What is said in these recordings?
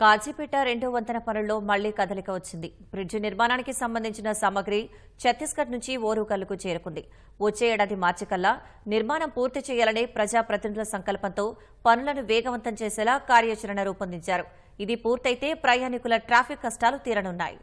కాజీపేట రెండో వంతెన పనుల్లో మళ్ళీ కదలిక వచ్చింది. బ్రిడ్జి నిర్మాణానికి సంబంధించిన సామగ్రి ఛత్తీస్గఢ్ నుంచి ఓరుకల్లుకు చేరుకుంది. వచ్చే ఏడాది మార్చి కల్లా నిర్మాణం పూర్తి చేయాలనే ప్రజాప్రతినిధుల సంకల్పంతో పనులను వేగవంతం చేసేలా కార్యాచరణ రూపొందించారు. ఇది పూర్తయితే ప్రయాణికుల ట్రాఫిక్ కష్టాలు తీరనున్నాయి.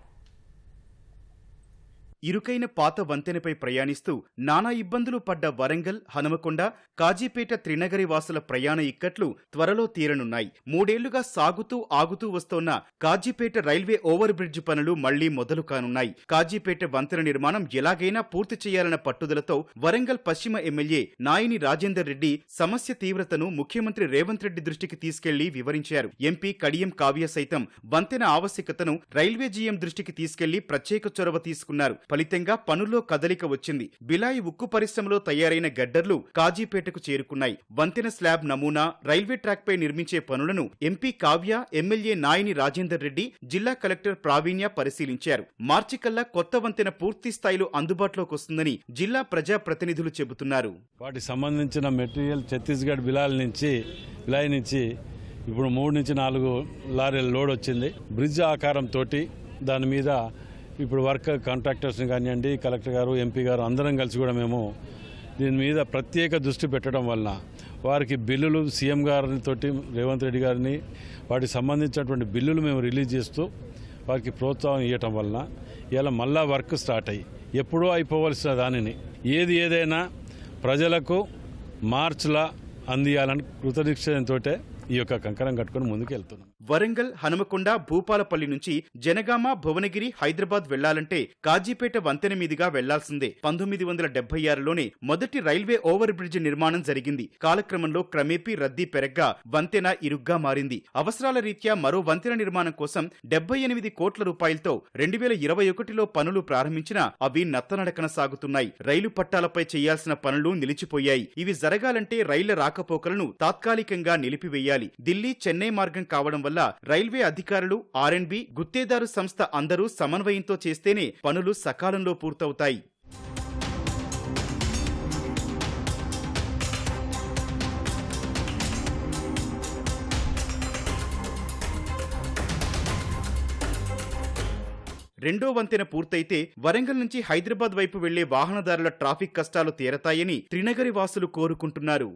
ఇరుకైన పాత వంతెనపై ప్రయాణిస్తూ నానా ఇబ్బందులు పడ్డ వరంగల్ హనుమకొండ కాజీపేట త్రినగరి వాసుల ప్రయాణ ఇక్కట్లు త్వరలో తీరనున్నాయి. మూడేళ్ళుగా సాగుతూ ఆగుతూ వస్తోన్న కాజీపేట రైల్వే ఓవర్ బ్రిడ్జ్ పనులు మళ్ళీ మొదలు కానున్నాయి. కాజీపేట వంతెన నిర్మాణం ఎలాగైనా పూర్తి చేయాలన్న పట్టుదలతో వరంగల్ పశ్చిమ ఎమ్మెల్యే నాయిని రాజేందర్ రెడ్డి సమస్య తీవ్రతను ముఖ్యమంత్రి రేవంత్ రెడ్డి దృష్టికి తీసుకెళ్ళి వివరించారు. ఎంపీ కడియం కావ్య సైతం వంతెన ఆవశ్యకతను రైల్వే జీఎం దృష్టికి తీసుకెళ్ళి ప్రత్యేక చొరవ తీసుకున్నారు. ఫలితంగా పనుల్లో కదలిక వచ్చింది. బిలాయి ఉక్కు పరిశ్రమలో తయారైన గడ్డర్లు కాజీపేటకు చేరుకున్నాయి. వంతెన స్లాబ్ నమూనా రైల్వే ట్రాక్ పై నిర్మించే పనులను ఎంపీ కావ్య ఎమ్మెల్యే నాయిని రాజేందర్ రెడ్డి జిల్లా కలెక్టర్ ప్రావీణ్య పరిశీలించారు. మార్చి కల్లా కొత్త వంతెన పూర్తి స్థాయిలో అందుబాటులోకి వస్తుందని జిల్లా ప్రజా ప్రతినిధులు చెబుతున్నారు. వాటికి సంబంధించిన మెటీరియల్ ఛత్తీస్గఢ్ బిలాల్ నుంచి బిలాయి నుంచి ఇప్పుడు మూడు నుంచి నాలుగు లారీల లోడ్ వచ్చింది. బ్రిడ్జ్ ఆకారంతో దాని మీద ఇప్పుడు వర్క్ కాంట్రాక్టర్స్ని కానివ్వండి కలెక్టర్ గారు ఎంపీ గారు అందరం కలిసి కూడా మేము దీని మీద ప్రత్యేక దృష్టి పెట్టడం వలన వారికి బిల్లులు సీఎం గారితో రేవంత్ రెడ్డి గారిని వాటికి సంబంధించినటువంటి బిల్లులు మేము రిలీజ్ చేస్తూ వారికి ప్రోత్సాహం ఇవ్వటం వలన ఇలా మళ్ళా వర్క్ స్టార్ట్ అయ్యి ఎప్పుడూ అయిపోవలసిన దానిని ఏది ఏదైనా ప్రజలకు మార్చిలా అందియాలని కృతనిశ్చయంతో ఈ యొక్క కంకణం కట్టుకుని ముందుకు వెళ్తున్నాం వరంగల్ హనుమకొండ భూపాలపల్లి నుంచి జనగామ భువనగిరి హైదరాబాద్ వెళ్ళాలంటే కాజీపేట వంతెన మీదుగా వెళ్ళాల్సిందే పంతొమ్మిది వందల డెబ్బై ఆరులోనే మొదటి రైల్వే ఓవర్ బ్రిడ్జ్ నిర్మాణం జరిగింది. కాలక్రమంలో క్రమేపీ రద్దీ పెరగ్గా వంతెన ఇరుగ్గా మారింది. అవసరాల రీత్యా మరో వంతెన నిర్మాణం కోసం డెబ్బై ఎనిమిది కోట్ల రూపాయలతో రెండు వేల ఇరవై ఒకటిలో పనులు ప్రారంభించినా అవి నత్తనడకన సాగుతున్నాయి. రైలు పట్టాలపై చేయాల్సిన పనులు నిలిచిపోయాయి. ఇవి జరగాలంటే రైళ్ళ రాకపోకలను తాత్కాలికంగా నిలిపివేయాలి. ఢిల్లీ చెన్నై మార్గం కావడం వల్ల రైల్వే అధికారులు ఆర్ఎండ్బి గుత్తేదారు సంస్థ అందరూ సమన్వయంతో చేస్తేనే పనులు సకాలంలో పూర్తవుతాయి. రెండో వంతెన పూర్తయితే వరంగల్ నుంచి హైదరాబాద్ వైపు వెళ్ళే వాహనదారుల ట్రాఫిక్ కష్టాలు తీరతాయని త్రినగరి వాసులు కోరుకుంటున్నారు.